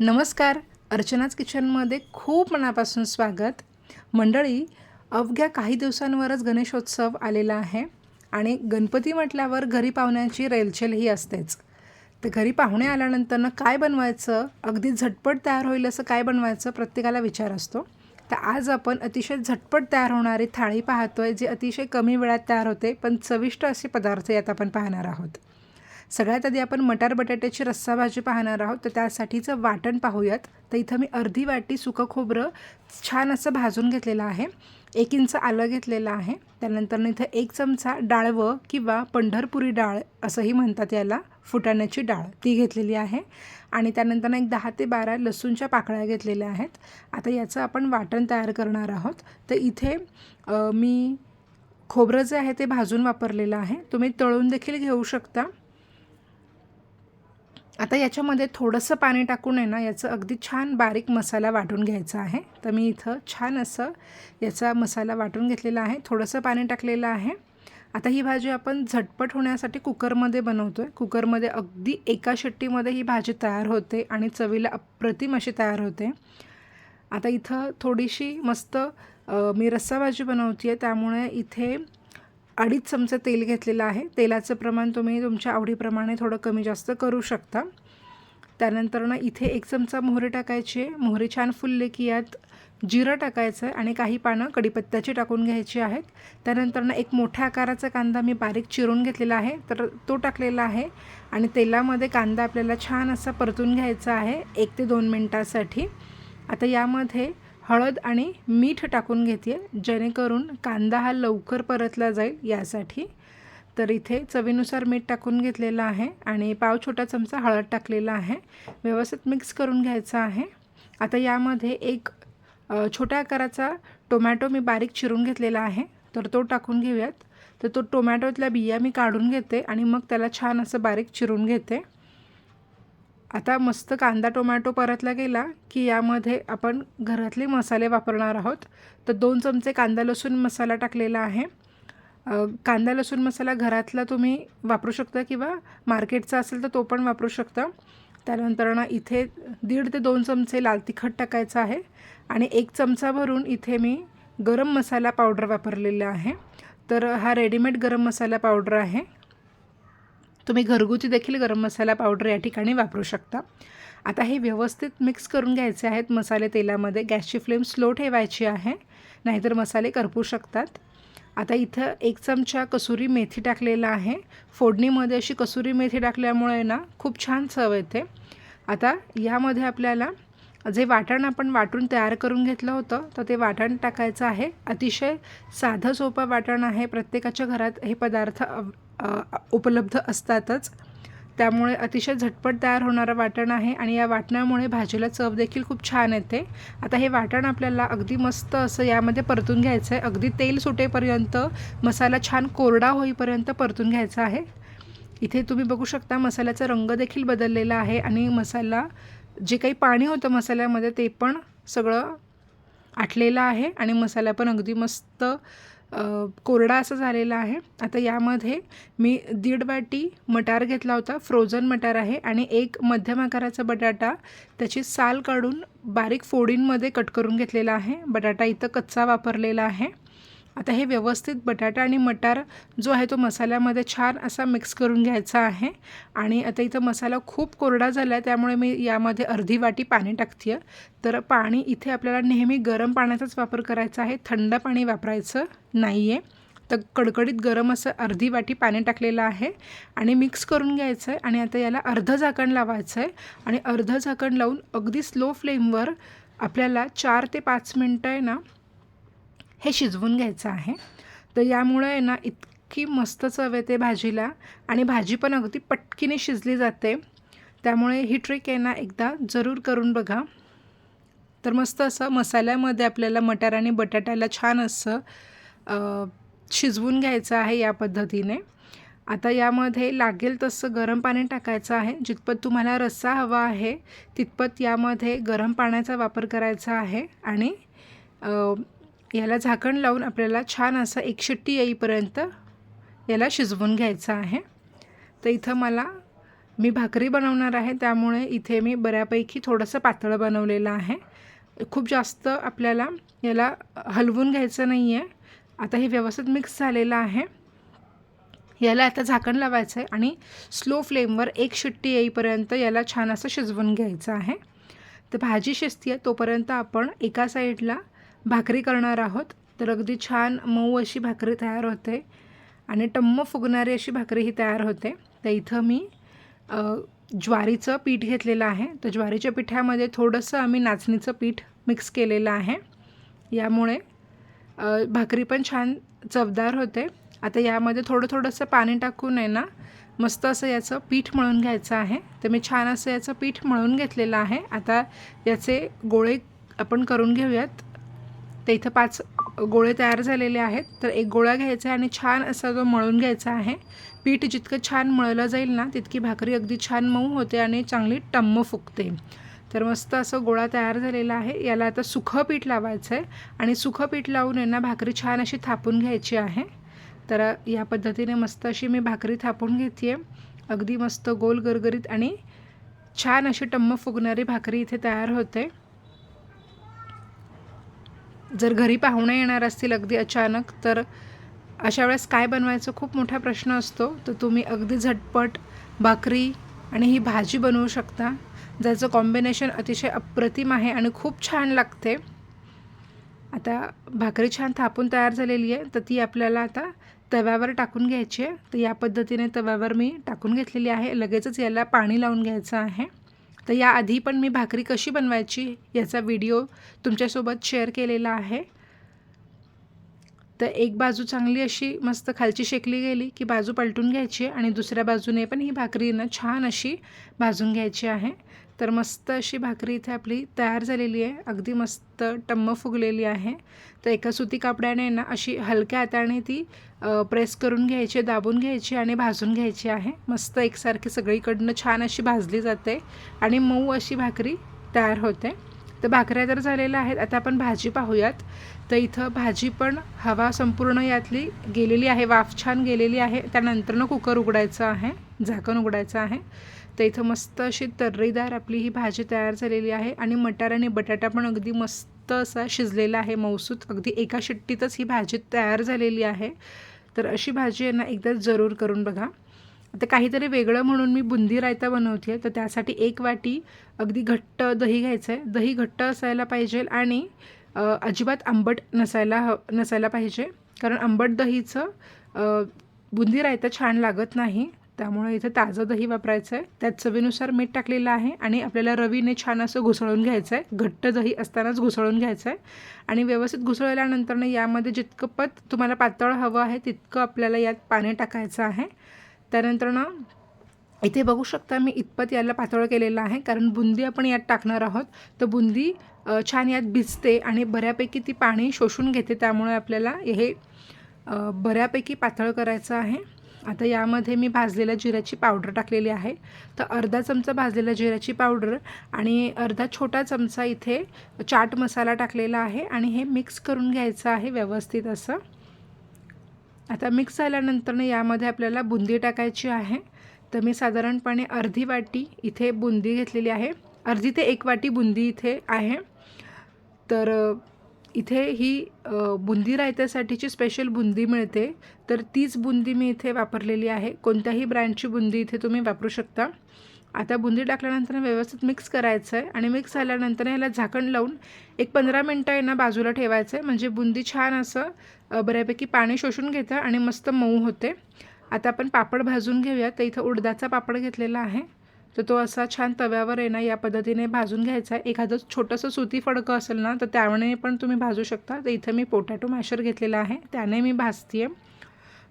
नमस्कार. अर्चनाच किचनमध्ये खूप मनापासून स्वागत. मंडळी अवघ्या काही दिवसांवरच गणेशोत्सव आलेला आहे आणि गणपती म्हटल्यावर घरी पाहुण्याची रेलचेल ही असतेच. तर घरी पाहुणे आल्यानंतरनं काय बनवायचं? अगदी झटपट तयार होईल असं काय बनवायचं? प्रत्येकाला विचार असतो. तर आज आपण अतिशय झटपट तयार होणारी थाळी पाहतोय जी अतिशय कमी वेळात तयार होते पण चविष्ट असे पदार्थ यात आपण पाहणार आहोत. सगळ्यात आधी आपण मटार बटाट्याची रस्सा भाजी पाहणार आहोत तर त्यासाठीचं वाटण पाहूयात. तर इथं मी अर्धी वाटी सुकं खोबरं छान असं भाजून घेतलेलं आहे एक इंच आलं घेतलेलं आहे. त्यानंतर इथं एक चमचा डाळवं किंवा पंढरपुरी डाळ असंही म्हणतात याला फुटाण्याची डाळ ती घेतलेली आहे. आणि त्यानंतर एक दहा ते बारा लसूणच्या पाकळ्या घेतलेल्या आहेत. आता याचं आपण वाटण तयार करणार आहोत. तर इथे मी खोबरं जे आहे ते भाजून वापरलेलं आहे. तुम्ही तळून देखील घेऊ शकता. आता याच्यामध्ये थोडंसं पाणी टाकून आहे ना याचं अगदी छान बारीक मसाला वाटून घ्यायचा आहे. तर मी इथं छान असं याचा मसाला वाटून घेतलेला आहे. थोडंसं पाणी टाकलेलं आहे. आता ही भाजी आपण झटपट होण्यासाठी कुकरमध्ये बनवतो आहे कुकरमध्ये अगदी एका शिट्टीमध्ये ही भाजी तयार होते आणि चवीला अप्रतिम अशी तयार होते. आता इथं थोडीशी मस्त मी रस्सा भाजी बनवते आहे त्यामुळे इथे अडीच चमचे तेल घेतलेलं आहे. तेलाचं प्रमाण तुम्ही तुमच्या आवडीप्रमाणे थोडं कमी जास्त करू शकता. त्यानंतर ना इथे एक चमचा मोहरी टाकायची आहे. मोहरी छान फुलले की यात जिरं टाकायचं आहे आणि काही पानं कढीपत्त्याची टाकून घ्यायची आहेत. त्यानंतर ना एक मोठ्या आकाराचा कांदा मी बारीक चिरून घेतलेला आहे. तर तो टाकलेला आहे आणि तेलामध्ये कांदा आपल्याला छान असा परतून घ्यायचा आहे एक ते दोन मिनटासाठी. आता यामध्ये हळद आणि मीठ टाकून घेते जेणेकरून कांदा हा लवकर परतला जाईल यासाठी. तर इथे चवीनुसार मीठ टाकून घेतलेलं आहे आणि पाव छोटा चमचा हळद टाकलेला आहे. व्यवस्थित मिक्स करून घ्यायचा आहे. आता यामध्ये एक छोट्या आकाराचा टोमॅटो मी बारीक चिरून घेतलेला आहे. तर तो टाकून घेऊयात. तर तो टोमॅटोतल्या बिया मी काढून घेते आणि मग त्याला छान असं बारीक चिरून घेते. आता मस्त कांदा टोमॅटो परतला गेला की यामध्ये आपण घरातले मसाले वापरणार आहोत. तर दोन चमचे कांदा लसूण मसाला टाकलेला आहे. कांदा लसूण मसाला घरातला तुम्ही वापरू शकता किंवा मार्केटचा असेल तर तो पण वापरू शकता. त्यानंतर ना इथे दीड ते दोन चमचे लाल तिखट टाकायचं आहे आणि एक चमचा भरून इथे मी गरम मसाला पावडर वापरलेला आहे. तर हा रेडीमेड गरम मसाला पावडर आहे. तुम्ही घरगुती देखील गरम मसाला पावडर या ठिकाणी वापरू शकता. आता हे व्यवस्थित मिक्स करून घ्यायचे आहेत मसाले तेलामध्ये. गॅसची फ्लेम स्लो ठेवायची आहे नाहीतर मसाले करपू शकतात. आता इथं एक चमचा कसुरी मेथी टाकलेला आहे. फोडणीमध्ये अशी कसुरी मेथी टाकल्यामुळे ना खूप छान चव येते. आता यामध्ये आपल्याला जे वाटण आपण वाटून तयार करून घेतलं होतं तर ते वाटण टाकायचं आहे. अतिशय साधं सोपं वाटण आहे. प्रत्येकाच्या घरात हे पदार्थ उपलब्ध असतातच. त्यामुळे अतिशय झटपट तयार होणारं वाटण आहे आणि या वाटणामुळे भाजीला चव देखील खूप छान येते. आता हे वाटण आपल्याला अगदी मस्त असं यामध्ये परतून घ्यायचं आहे. अगदी तेल सुटेपर्यंत मसाला छान कोरडा होईपर्यंत परतून घ्यायचा आहे. इथे तुम्ही बघू शकता मसाल्याचा रंग देखील बदललेला आहे आणि मसाला जे काही पाणी होतं मसाल्यामध्ये ते पण सगळं आटलेलं आहे आणि मसाला पण अगदी मस्त कोरडा असं झालेला आहे. आता यामध्ये मी दीड वाटी मटार घेतला होता. फ्रोझन मटार आहे आणि एक मध्यम आकाराचा बटाटा त्याची साल काढून बारीक फोडींमध्ये कट करून घेतलेला आहे. बटाटा इथं कच्चा वापरलेला आहे. आता हे व्यवस्थित बटाटा आणि मटार जो आहे तो मसाल्यामध्ये छान असा मिक्स करून घ्यायचा आहे. आणि आता इथं मसाला खूप कोरडा झाला आहे त्यामुळे मी यामध्ये अर्धी वाटी पाणी टाकते तर पाणी इथे आपल्याला नेहमी गरम पाण्याचाच वापर करायचा आहे. थंड पाणी वापरायचं नाही आहे तर कडकडीत गरम असं अर्धी वाटी पाणी टाकलेलं आहे आणि मिक्स करून घ्यायचं आहे आणि आता याला अर्धं झाकण लावायचं आहे आणि अर्धं झाकण लावून अगदी स्लो फ्लेमवर आपल्याला चार ते पाच मिनटं आहे ना हे शिजवून घ्यायचं आहे. तर यामुळे आहे ना इतकी मस्त चव येते भाजीला. आणि भाजी पण अगदी पटकीने शिजली जाते. त्यामुळे ही ट्रिक आहे ना एकदा जरूर करून बघा. तर मस्त असं मसाल्यामध्ये आपल्याला मटार आणि बटाट्याला छान असं शिजवून घ्यायचं आहे या पद्धतीने. आता यामध्ये लागेल तसं गरम पाणी टाकायचं आहे. जितपत तुम्हाला रस्सा हवा आहे तितपत यामध्ये गरम पाण्याचा वापर करायचा आहे. आणि याला झाकण लावून आपल्याला छान असं एक शिट्टी येईपर्यंत याला शिजवून घ्यायचं आहे. तर इथं मला मी भाकरी बनवणार आहे. त्यामुळे इथे मी बऱ्यापैकी थोडंसं पातळ बनवलेलं आहे. खूप जास्त आपल्याला याला हलवून घ्यायचं नाही आहे आता हे व्यवस्थित मिक्स झालेलं आहे. याला आता झाकण लावायचं आहे आणि स्लो फ्लेमवर एक शिट्टी येईपर्यंत याला छान असं शिजवून घ्यायचं आहे. तर भाजी शिजती आहे तोपर्यंत आपण एका साईडला भाकरी करणार आहोत. तर अगदी छान मऊ अशी भाकरी तयार होते. आणि टम्म फुगणारी अशी भाकरी ही तयार होते. तर इथं मी ज्वारीचं पीठ घेतलेलं आहे. तर ज्वारीच्या पिठामध्ये थोडंसं आम्ही नाचणीचं पीठ मिक्स केलेलं आहे. यामुळे भाकरी पण छान चवदार होते. आता यामध्ये थोडं थोडंसं पाणी टाकून आहे ना मस्त असं याचं पीठ मळून घ्यायचं आहे. तर मी छान असं याचं पीठ मळून घेतलेलं आहे. आता याचे गोळे आपण करून घेऊयात. तर इथं पाच गोळे तयार झालेले आहेत. तर एक गोळा घ्यायचा आहे आणि छान असा जो मळून घ्यायचा आहे. पीठ जितकं छान मळलं जाईल ना तितकी भाकरी अगदी छान मऊ होते आणि चांगली टम्म फुगते. तर मस्त असं गोळा तयार झालेला आहे. याला आता सुखं पीठ लावायचं आहे. आणि सुखं पीठ लावून यांना भाकरी छान अशी थापून घ्यायची आहे. तर या पद्धतीने मस्त अशी मी भाकरी थापून घेते आहे अगदी मस्त गोल गरगरीत आणि छान अशी टम्म फुगणारी भाकरी इथे तयार होते. जर घरी पाहुणे येणार असतील अगदी अचानक तर अशा वेळेस काय बनवायचं खूप मोठा प्रश्न असतो. तर तुम्ही अगदी झटपट भाकरी आणि ही भाजी बनवू शकता. ज्याचं कॉम्बिनेशन अतिशय अप्रतिम आहे आणि खूप छान लागते. आता भाकरी छान थापून तयार झालेली आहे. तर ती आपल्याला आता तव्यावर टाकून घ्यायची आहे. तर या पद्धतीने तव्यावर मी टाकून घेतलेली आहे. लगेचच याला पाणी लावून घ्यायचं आहे. तर याआधी पण मी भाकरी कशी बनवायची याचा व्हिडिओ तुमच्यासोबत शेअर केलेला आहे. तर एक बाजू चांगली अशी मस्त खालची शेकली गेली की बाजू पलटून घ्यायची आणि दुसऱ्या बाजूने पण ही भाकरीनं छान अशी भाजून घ्यायची आहे. तर मस्त अशी भाकरी इथे आपली तयार झालेली आहे. अगदी मस्त टम्म फुगलेली आहे. तर एका सुती कापड्याने ना अशी हलक्या हाताने ती प्रेस करून घ्यायची दाबून घ्यायची आणि भाजून घ्यायची आहे. मस्त एकसारखी सगळीकडनं छान अशी भाजली जाते आणि मऊ अशी भाकरी तयार होते. तर भाकऱ्या तर झालेल्या आहेत. आता आपण भाजी पाहूयात. तर इथं भाजी पण हवा संपूर्ण यातली गेलेली आहे. वाफ छान गेलेली आहे. त्यानंतरनं कुकर उघडायचं आहे. झाकण उघडायचं आहे. तर इथं मस्त अशी तर्रीदार आपली ही भाजी तयार झालेली आहे आणि मटार आणि बटाटा पण अगदी मस्त असा शिजलेला आहे मौसूत अगदी एका शिट्टीतच ही भाजी तयार झालेली आहे. तर अशी भाजी आहे ना एकदा जरूर करून बघा. आता काहीतरी वेगळं म्हणून मी बुंदी रायता बनवते तर त्यासाठी एक वाटी अगदी घट्ट दही घ्यायचं आहे दही घट्ट असायला पाहिजे आणि अजिबात आंबट नसायला ह नसायला पाहिजे. कारण आंबट दहीचं बुंदी रायता छान लागत नाही. त्यामुळे इथे ताजं दही वापरायचं आहे त्यात चवीनुसार मीठ टाकलेलं आहे आणि आपल्याला रवीने छान असं घुसळून घ्यायचं आहे घट्ट दही असतानाच घुसळून घ्यायचं आहे आणि व्यवस्थित घुसळल्यानंतरनं यामध्ये जितकं पत तुम्हाला पातळ हवं आहे तितकं आपल्याला यात पाणी टाकायचं आहे. त्यानंतरनं इथे बघू शकता मी इतपत याला पातळ केलेलं आहे कारण बुंदी आपण यात टाकणार आहोत. तर बुंदी छान यात भिजते आणि बऱ्यापैकी ती पाणी शोषून घेते त्यामुळे आपल्याला हे बऱ्यापैकी पातळ करायचं आहे. आता यामध्ये मी भाजलेल्या जिऱ्याची पावडर टाकलेली आहे. तर अर्धा चमचा भाजलेल्या जिऱ्याची पावडर आणि अर्धा छोटा चमचा इथे चाट मसाला टाकलेला आहे आणि हे मिक्स करून घ्यायचं आहे व्यवस्थित असं. आता मिक्स झाल्यानंतरनं यामध्ये आपल्याला बुंदी टाकायची आहे. तर मी साधारणपणे अर्धी वाटी इथे बुंदी घेतलेली आहे. अर्धी ते एक वाटी बुंदी इथे आहे. तर इथे ही बुंदी रायत्यासाठीची स्पेशल बुंदी मिळते. तर तीच बुंदी मी इथे वापरलेली आहे. कोणत्याही ब्रँडची बुंदी इथे तुम्ही वापरू शकता. आता बुंदी टाकल्यानंतर व्यवस्थित मिक्स करायचं आहे आणि मिक्स झाल्यानंतर ह्याला झाकण लावून एक पंधरा मिनटं आहे ना बाजूला ठेवायचं आहे म्हणजे बुंदी छान असं बऱ्यापैकी पाणी शोषून घेतं आणि मस्त मऊ होते. आता आपण पापड भाजून घेऊया तर इथं उडदाचा पापड घेतलेला आहे. तर तो असा छान तव्यावर आहे ना या पद्धतीने भाजून घ्यायचा. एखादं छोटंसं सुती फडकं असेल ना तर त्याने पण तुम्ही भाजू शकता. तर इथं मी पोटॅटो मॅशर घेतलेला आहे. त्याने मी भाजते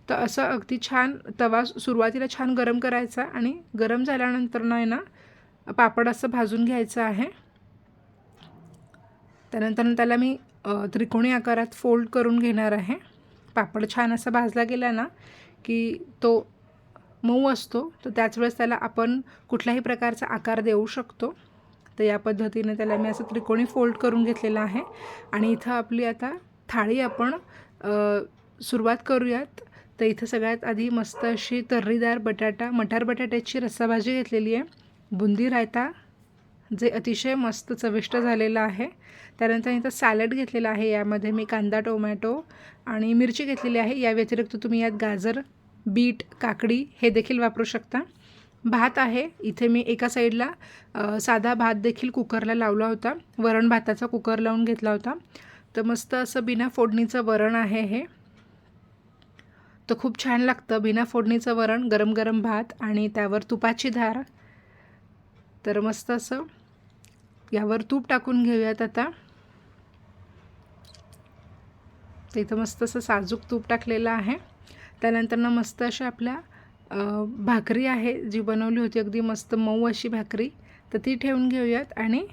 तर असं अगदी छान तवा सुरुवातीला छान गरम करायचा आणि गरम झाल्यानंतर ना आहे ना पापड असं भाजून घ्यायचं आहे. त्यानंतर त्याला मी त्रिकोणी आकारात फोल्ड करून घेणार आहे. पापड छान असा भाजला गेला ना की तो मऊ असतो तर त्याच वेळेस त्याला आपण कुठल्याही प्रकारचा आकार देऊ शकतो. तर या पद्धतीने त्याला मी असं त्रिकोणी फोल्ड करून घेतलेलं आहे. आणि इथं आपली आता थाळी आपण सुरुवात करूयात. तर इथं सगळ्यात आधी मस्त अशी तर्रीदार बटाटा मटार बटाट्याची रस्साभाजी घेतलेली आहे. बुंदी रायता जे अतिशय मस्त चविष्ट झालेलं आहे. त्यानंतर इथं सॅलड घेतलेलं आहे. यामध्ये मी कांदा टोमॅटो आणि मिरची घेतलेली आहे. या व्यतिरिक्त तुम्ही यात गाजर बीट काकडी हे देखील वापरू शकता. भात आहे इथे मी एका साईडला साधा भात देखील कुकरला लावला होता. वरण भाताचा कुकर लावून घेतला होता. तर मस्त असं बिना फोडणीचं वरण आहे हे. तर खूप छान लागतं बिना फोडणीचं वरण गरम गरम भात आणि त्यावर तुपाची धार. तर मस्त असं यावर तूप टाकून घेऊयात आता. तिथं इथं मस्त असं साजूक तूप टाकलेलं आहे. त्यानंतर ना मस्त अशा आपल्या भाकरी आहे जी बनवली होती अगदी मस्त मऊ अशी भाकरी. तर ती ठेवून घेऊयात आणि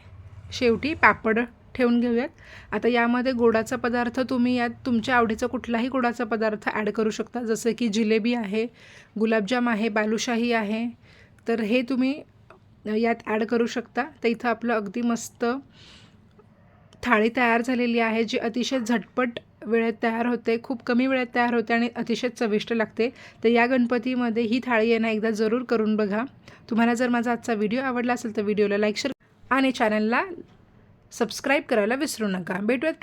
शेवटी पापड ठेवून घेऊयात. आता यामध्ये गोडाचा पदार्थ तुम्ही यात तुमच्या आवडीचा कुठलाही गोडाचा पदार्थ ॲड करू शकता. जसं की जिलेबी आहे गुलाबजाम आहे बालुशाही आहे. तर हे तुम्ही यात ॲड करू शकता. तर इथं आपलं अगदी मस्त थाळी तयार झालेली आहे जी अतिशय झटपट वेळेत तयार होते खूप कमी वेळेत तयार होते आणि अतिशय चविष्ट लागते. तर या गणपतीमध्ये ही थाळी आहे ना एकदा जरूर करून बघा. तुम्हाला जर माझा आजचा व्हिडिओ आवडला असेल तर व्हिडिओला लाईक शेअर आणि चॅनलला सबस्क्राईब करायला विसरू नका. भेटूयात